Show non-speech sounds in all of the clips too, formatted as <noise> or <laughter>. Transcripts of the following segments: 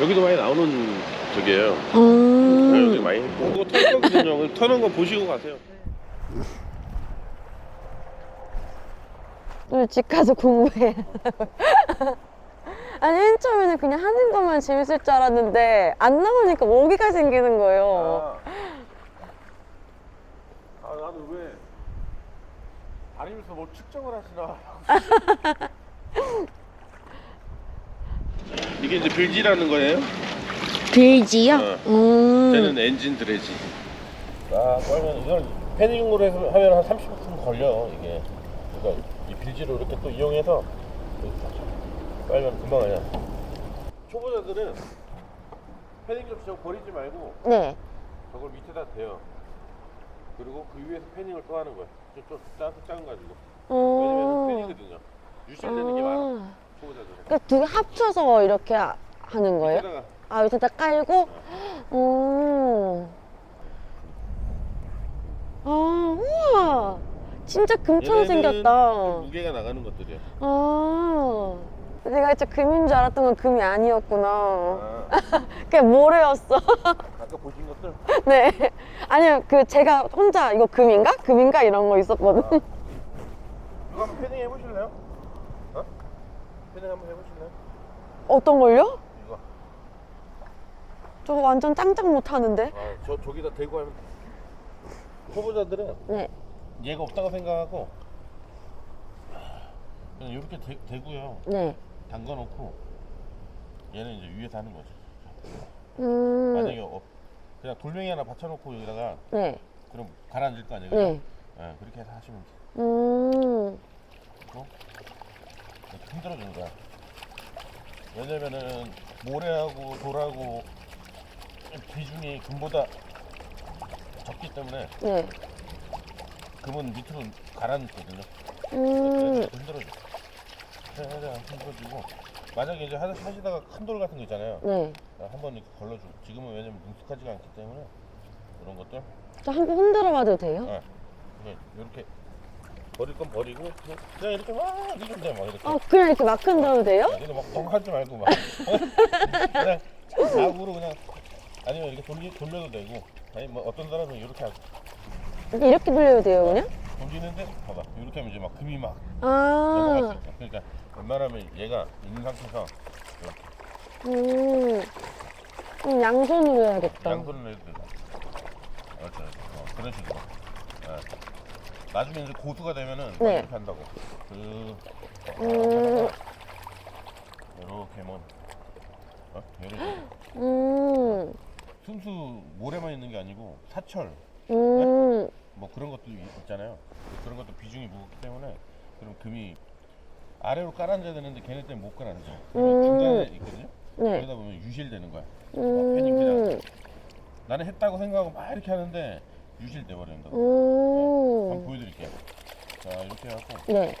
여기도 많이 나오는 저기예요. 음. 여기 많이 그거 터는 거거든요. 터는 거 보시고 가세요. <laughs> 오늘 집 가서 공부해. <laughs> 아니, 맨 처음에는 그냥 하는 것만 재밌을 줄 알았는데, 안 나오니까 오기가 생기는 거예요. 아, 아 나는 왜 다니면서 뭐 측정을 하시나? <laughs> 이게 이제 빌지라는 거예요? 빌지요? 어. 음. 쟤는 엔진 드레지. 아, 그러면 이건 패닝으로 해서 하면 한 30분 걸려 이게. 그러니까 이 빌지로 이렇게 또 이용해서 빨면 금방 하냐. 초보자들은 패닝 좀 그냥 버리지 말고 네. 저걸 밑에다 대요. 그리고 그 위에서 패닝을 또 하는 거야. 좀, 좀 작은, 작은 가지고. 왜냐면 어. 패닝이거든요. 유실되는 게 많아. 아. 그러니까 두 개 합쳐서 이렇게 하- 하는 거예요? 밑에다가 아, 밑에다 깔고? 오. 아, 우와. 진짜 금처럼 얘네들은 생겼다. 좀 무게가 나가는 것들이야. 아. 내가 진짜 금인 줄 알았던 건 금이 아니었구나. 아, <laughs> 그냥 모래였어. <laughs> 아까 보신 것들 네. 아니요, 그 제가 혼자 이거 금인가? 금인가? 이런 거 있었거든. 이거 한번 패닝 해보실래요? 어? 패닝 한번 해보실래요? 어떤 걸요? 이거. 저거 완전 짱짱 못하는데. 아, 저 저기다 대고 하면 초보자들은 네. 얘가 없다고 생각하고 그냥 이렇게 대, 대고요. 네. 담가놓고 얘는 이제 위에서 하는 거죠. 음. 만약에 없, 그냥 돌멩이 하나 받쳐놓고 여기다가 네. 그럼 가라앉을 거 아니에요? 그죠? 네. 예, 그렇게 해서 하시면 돼요. 음. 이렇게 흔들어주는 거야. 왜냐면은 모래하고 돌하고 비중이 금보다 적기 때문에 네. 금은 밑으로 가라앉거든요. 음. 흔들어줘. 최대한 흔들어주고 만약에 이제 하- 하시다가 큰 돌 같은 거 있잖아요. 네. 한번 이렇게 걸러주고 지금은 왜냐면 능숙하지가 않기 때문에 이런 것들 저 한 번 흔들어 봐도 돼요? 네. 이렇게 버릴 건 버리고 그냥, 그냥 이렇게 막 이러면 돼막 이렇게. 아, 그냥 이렇게 막 흔들어도 돼요? 근데 막 너무 하지 말고 막 그냥 좌우로 그냥 아니면 이렇게 돌리, 돌려도 되고 아니 뭐 어떤 사람은 이렇게 하고 이렇게 돌려도 돼요, 그냥? 돌리는데 봐봐 이렇게 하면 이제 막 금이 막 넘어갈 수 아. 있어 그러니까 웬만하면 얘가 있는 상태에서 음. 그럼 양손으로 해야겠다. 양손을 해도 되고 그렇죠 어, 그런 식으로 예. 나중에 이제 고수가 되면은 막 네. 이렇게 한다고 그 음. 이렇게만 어? 이렇게 음. 순수 모래만 있는 게 아니고 사철 음. 뭐 그런 것도 있- 있잖아요. 그런 것도 비중이 무겁기 때문에 그럼 금이 아래로 깔아앉아야 되는데 걔네 때문에 못 깔아앉아. 음. 중간에 있거든요. 네. 그러다 보면 유실되는 거야. 그냥 음. 나는 했다고 생각하고 막 이렇게 하는데 유실돼 버린다. 고 한번 음. 보여드릴게요. 자 이렇게 해갖고 네.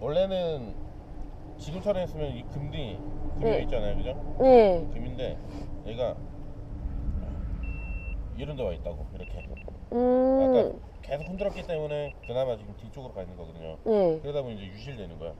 원래는 지금처럼 했으면 이 금이 금이 네. 있잖아요, 그죠? 네. 금인데 얘가 이런 데와 있다고 이렇게. 아까 음. 계속 흔들었기 때문에 그나마 지금 뒤쪽으로 가 있는 거거든요. 네. 그러다 보면 이제 유실되는 거야.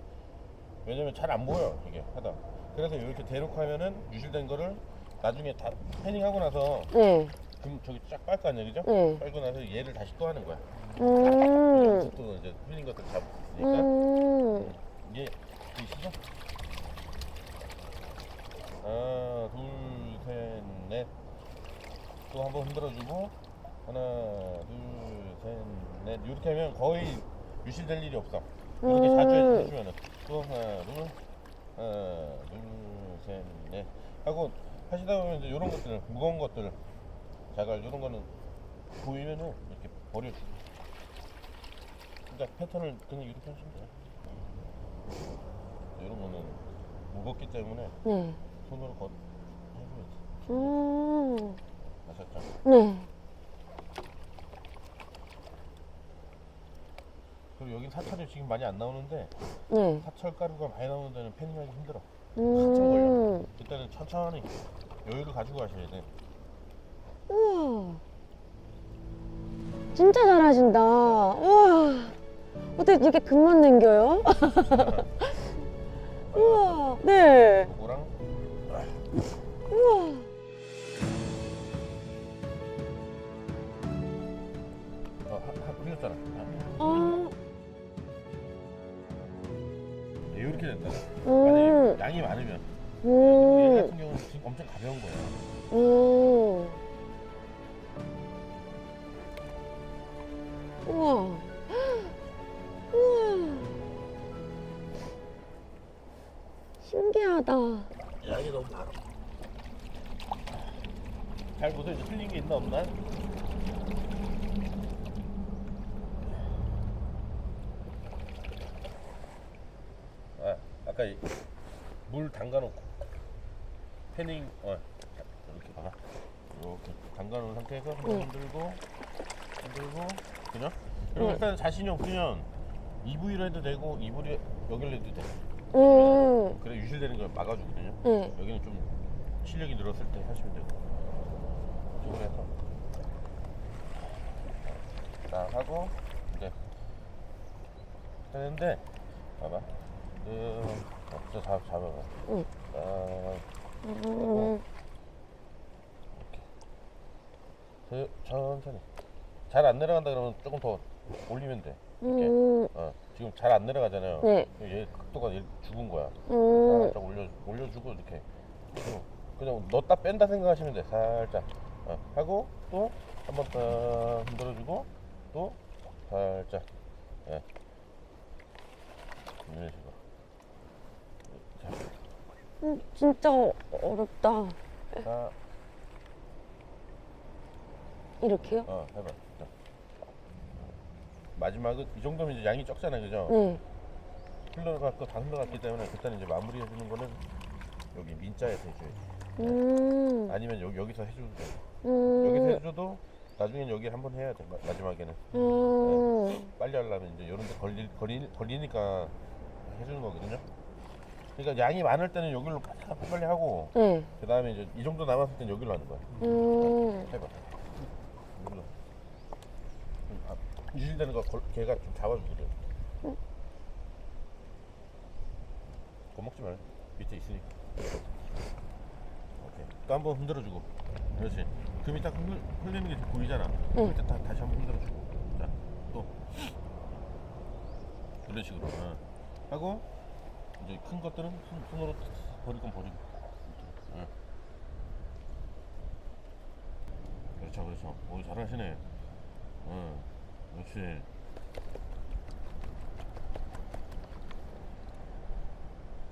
왜냐면 잘 안 보여 이게 하다. 그래서 이렇게 대놓고 하면은 유실된 거를 나중에 다 패닝하고 나서 네. 금 저기 쫙 빨 거 아니야, 그죠? 네. 빨고 나서 얘를 다시 또 하는 거야. 음. 또 이제 흘린 것들 잡을 수 있으니까 음. 이게 보이시죠? 하나, 둘, 셋, 넷. 또 한번 흔들어주고 하나, 둘, 셋, 넷. 이렇게 하면 거의 유실될 일이 없어. 이렇게 음. 자주 해- 해주면은 또 하나, 둘, 하나, 둘, 셋, 넷. 하고 하시다 보면 이제 이런 것들, 무거운 것들, 자갈 이런 거는 보이면은 이렇게 버려줘. 그러니까 패턴을 그냥 이렇게 하시면 돼요. 이런 거는 무겁기 때문에 네. 손으로 거 해줘야지. 음. 아셨죠? 네. 그리고 여긴 사철이 지금 많이 안 나오는데 네. 사철 가루가 많이 나오는 데는 패닝하기 힘들어. 음. 그때는 천천히 여유를 가지고 가셔야 돼. 우와. 진짜 잘하신다. 우와. 어떻게 이렇게 금만 남겨요? <laughs> 우와. 네. 요거랑 우와. 어, 하, 하, 흘렸잖아. 아. 네, 이렇게 된다. 음. 만약에 양이 많으면 얘 음. 같은 경우는 지금 엄청 가벼운 거야. 음. 우와. <gasps> 우와. 신기하다. 양이 너무 많아. 잘 보세요. 이제 틀린 게 있나 없나? 아, 아까 이- 물 담가 놓고 패닝 어 이렇게 봐라. 이렇게 담가놓은 상태에서 한번 응. 흔들고 흔들고 그냥 그리고 응. 일단 자신이 없으면 EV로 해도 되고 EV로 여기로 해도 돼. 음. 그래 유실되는 걸 막아주거든요. 네. 여기는 좀 실력이 늘었을 때 하시면 되고 이쪽으로 해서 자 하고 이제 되는데 봐봐 음, 어, 저 잡, 잡아봐 응. 자, 음. 그, 천천히. 잘 안 내려간다 그러면 조금 더 올리면 돼. 이렇게. 음. 어, 지금 잘 안 내려가잖아요. 네. 얘 각도가 얘 죽은 거야. 음. 살짝 올려 올려주고 이렇게. 그냥- 그냥 넣었다 뺀다 생각하시면 돼. 살짝. 어, 하고 또 한 번 더 흔들어주고 또 살짝. 예. 이런 식으로 음, 진짜 어- 어렵다. 자, 이렇게요? 어 해봐 자. 마지막은 이 정도면 이제 양이 적잖아요 그죠 네. 흘러갔고 다 흘러갔기 때문에 그때는 이제 마무리 해 주는 거는 여기 민자에서 해줘야지 음. 아니면 여기 여기서 해줘도 돼 음. 여기서 해줘도 나중엔 여기 한번 해야 돼 마- 마지막에는 음. 빨리 하려면 이제 이런 데 걸리, 걸리, 걸리니까 해주는 거거든요. 그러니까 양이 많을 때는 여기로 빨리, 하고 네. 그 다음에 이제 이 정도 남았을 땐 여기로 하는 거야. 음. 해봐. 여기로. 아, 유실되는 거 걸, 걔가 좀 잡아주거든. 겁먹지 말. 밑에 있으니까. 오케이. 또 한 번 흔들어주고. 그렇지. 금이 딱 흘, 흘리는 게 보이잖아. 응. 그때 다, 다시 한 번 흔들어주고. 자, 또. 이런 식으로. 어. 하고, 이제 큰 것들은 손, 손으로 버릴 건 버리고. 어. 그렇죠, 그렇죠. 오, 잘하시네. 어, 그렇지.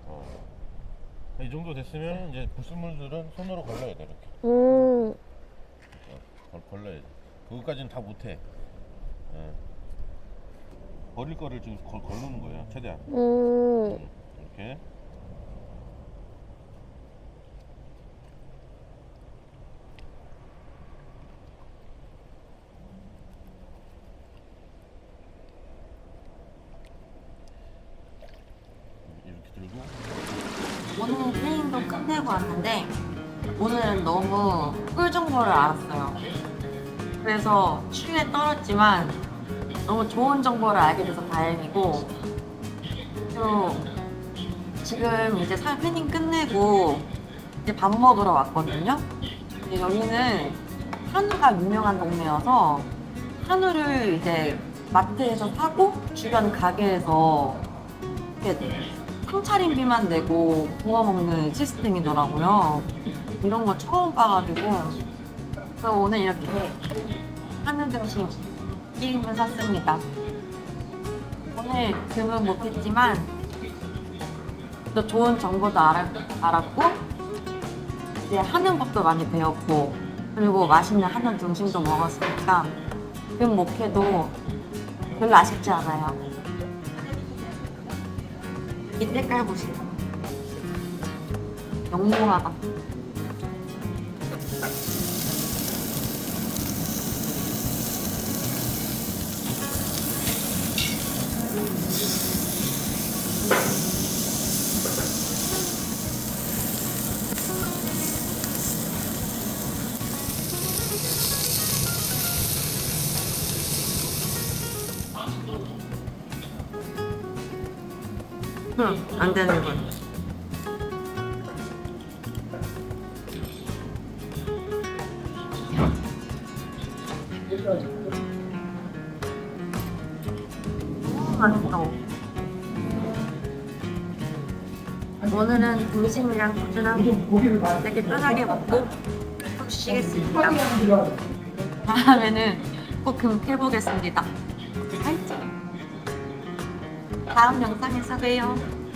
어. 이 정도 됐으면 이제 불순물들은 손으로 걸러야 돼 이렇게. 음. 걸, 걸러야 돼. 그것까지는 다 못해. 어. 버릴 거를 지금 걸, 걸르는 거예요, 최대한. 음. 이렇게. 이렇게 들고 오늘 트레이닝도 끝내고 왔는데 오늘은 너무 꿀 정보를 알았어요. 그래서 추위에 떨었지만 너무 좋은 정보를 알게 돼서 다행이고 또 지금 이제 사 패닝 끝내고 이제 밥 먹으러 왔거든요. 근데 여기는 한우가 유명한 동네여서 한우를 이제 마트에서 사고 주변 가게에서 이렇게 통차림비만 내고 구워 먹는 시스템이더라고요. 이런 거 처음 봐가지고 그래서 오늘 이렇게 한우 등심 1인분 샀습니다. 오늘 금은 못했지만 또 좋은 정보도 알았, 알았고 이제 하는 법도 많이 배웠고 그리고 맛있는 한우 등심도 먹었으니까 금 못해도 별로 아쉽지 않아요. 이 색깔 보시고 영롱하다 안 되는 거. 너무 맛있어. 오늘은 등심이랑 고추랑 되게 편하게 먹고 푹 쉬겠습니다. 다음에는 꼭 금해보겠습니다. 다음 영상에서 봬요.